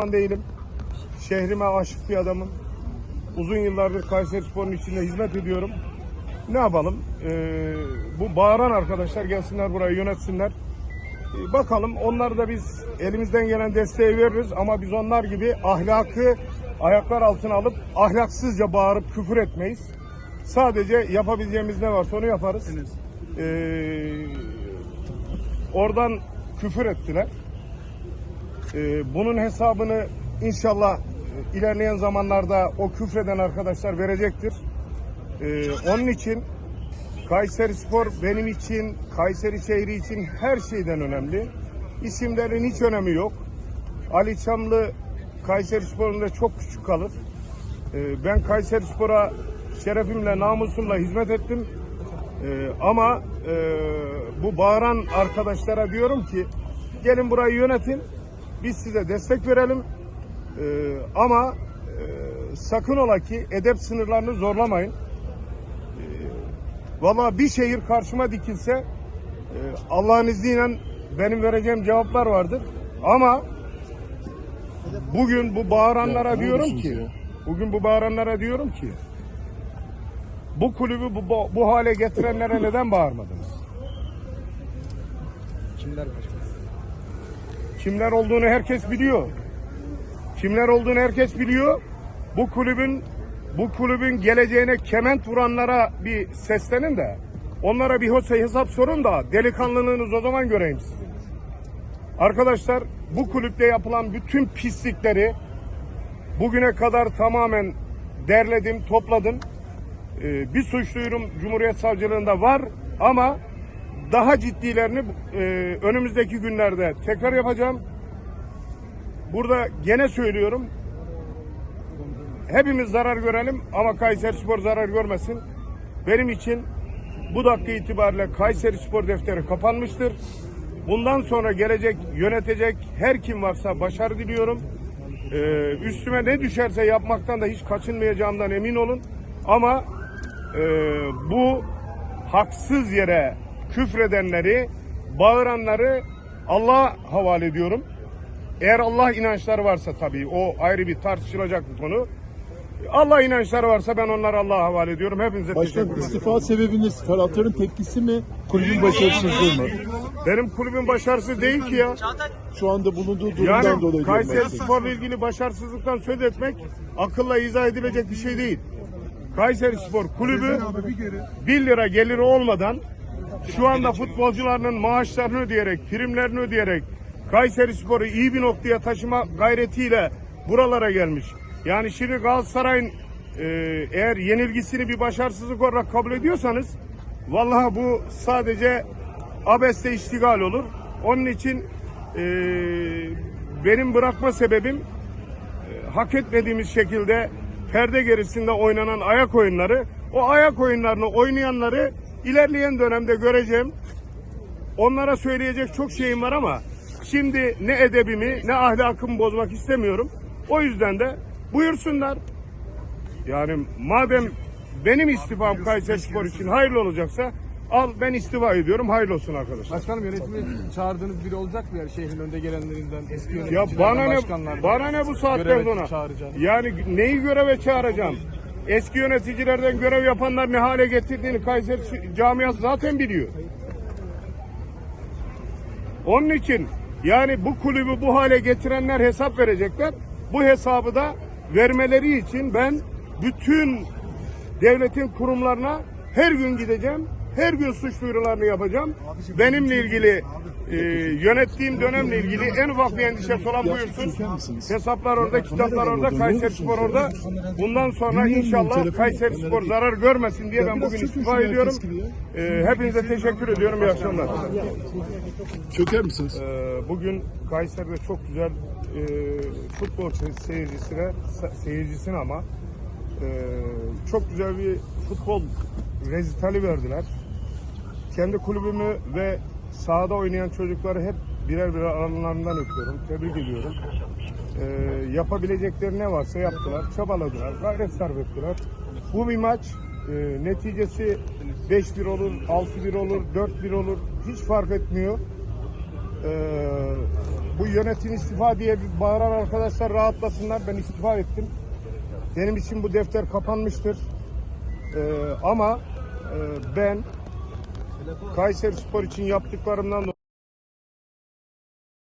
Değilim. Şehrime aşık bir adamım. Uzun yıllardır Kayseri Spor'un içinde hizmet ediyorum. Ne yapalım? Ee, bu bağıran arkadaşlar gelsinler burayı yönetsinler. Ee, bakalım onlar da biz elimizden gelen desteği veririz ama biz onlar gibi ahlakı ayaklar altına alıp ahlaksızca bağırıp küfür etmeyiz. Sadece yapabileceğimiz ne varsa onu yaparız. Ee, oradan küfür ettiler. Ee, bunun hesabını inşallah ilerleyen zamanlarda o küfreden arkadaşlar verecektir. Ee, onun için Kayseri Spor benim için, Kayseri şehri için her şeyden önemli. İsimlerin hiç önemi yok. Ali Çamlı Kayseri Spor'unda çok küçük kalır. Ee, ben Kayseri Spor'a şerefimle, namusumla hizmet ettim. Ama e, bu bağıran arkadaşlara diyorum ki gelin burayı yönetin. Biz size destek verelim. Ee, ama e, sakın ola ki edep sınırlarını zorlamayın. Ee, Valla bir şehir karşıma dikilse e, Allah'ın izniyle benim vereceğim cevaplar vardır. Ama bugün bu bağıranlara diyorum ki bugün bu bağıranlara diyorum ki bu kulübü bu, bu, hale getirenlere neden bağırmadınız? Kimler başkanım? Kimler olduğunu herkes biliyor. Kimler olduğunu herkes biliyor. Bu kulübün bu kulübün geleceğine kement vuranlara bir seslenin de onlara bir hoş hesap sorun da delikanlılığınız o zaman göreyim sizin. Arkadaşlar bu kulüpte yapılan bütün pislikleri bugüne kadar tamamen derledim, topladım. Ee, bir suç duyurum Cumhuriyet Savcılığında var ama daha ciddilerini e, önümüzdeki günlerde tekrar yapacağım. Burada gene söylüyorum. Hepimiz zarar görelim ama Kayseri Spor zarar görmesin. Benim için bu dakika itibariyle Kayseri Spor defteri kapanmıştır. Bundan sonra gelecek, yönetecek her kim varsa başarı diliyorum. Ee, üstüme ne düşerse yapmaktan da hiç kaçınmayacağımdan emin olun. Ama e, bu haksız yere küfredenleri, bağıranları Allah'a havale ediyorum. Eğer Allah inançları varsa tabii o ayrı bir tartışılacak bir konu. Allah inançları varsa ben onları Allah'a havale ediyorum. Hepinize teşekkür Başkan ederim. istifa sebebiniz taraftarın tepkisi mi, kulübün başarısızlığı mı? Benim kulübün başarısı değil ki ya. Şu anda bulunduğu durumdan Yani dolayı Kayseri diyorum ben. Spor'la ilgili başarısızlıktan söz etmek akılla izah edilecek bir şey değil. Kayseri Spor kulübü 1 lira geliri olmadan şu anda futbolcularının maaşlarını ödeyerek, primlerini ödeyerek Kayseri Spor'u iyi bir noktaya taşıma gayretiyle buralara gelmiş. Yani şimdi Galatasaray'ın e, eğer yenilgisini bir başarısızlık olarak kabul ediyorsanız vallahi bu sadece abeste iştigal olur. Onun için e, benim bırakma sebebim e, hak etmediğimiz şekilde perde gerisinde oynanan ayak oyunları, o ayak oyunlarını oynayanları ilerleyen dönemde göreceğim. Onlara söyleyecek çok şeyim var ama şimdi ne edebimi ne ahlakımı bozmak istemiyorum. O yüzden de buyursunlar. Yani madem benim istifam Kayseri Spor için hayırlı olacaksa al ben istifa ediyorum hayırlı olsun arkadaşlar. Başkanım yönetimi çağırdığınız biri olacak mı yani şehrin önde gelenlerinden, eski Ya bana ne başkanlardan? bana ne bu saatten Göreve sonra? çağıracağım. Yani neyi göreve çağıracağım? Eski yöneticilerden görev yapanlar ne hale getirdiğini Kayseri camiası zaten biliyor. Onun için yani bu kulübü bu hale getirenler hesap verecekler. Bu hesabı da vermeleri için ben bütün devletin kurumlarına her gün gideceğim. Her gün suç duyurularını yapacağım. Benimle ilgili e, yönettiğim dönemle ilgili en ufak bir endişesi olan buyursun. Hesaplar orada, kitaplar orada, Kayseri Spor orada. Bundan sonra inşallah Kayseri Spor zarar görmesin diye ben bugün istifa ediyorum. E, hepinize teşekkür ediyorum. İyi akşamlar. Çöker misiniz? Ee, bugün Kayseri'de çok güzel e, futbol se- seyircisine se- seyircisine ama e, çok güzel bir futbol rezitali verdiler. Kendi kulübümü ve sahada oynayan çocukları hep birer birer alanlarından öpüyorum. Tebrik ediyorum. Ee, yapabilecekleri ne varsa yaptılar, çabaladılar, gayret sarf ettiler. Bu bir maç e, neticesi 5-1 olur, 6-1 olur, 4-1 olur hiç fark etmiyor. Ee, bu yönetim istifa diye bağıran arkadaşlar rahatlasınlar. Ben istifa ettim. Benim için bu defter kapanmıştır. Ee, ama e, ben Kayseri Spor için yaptıklarımdan dolayı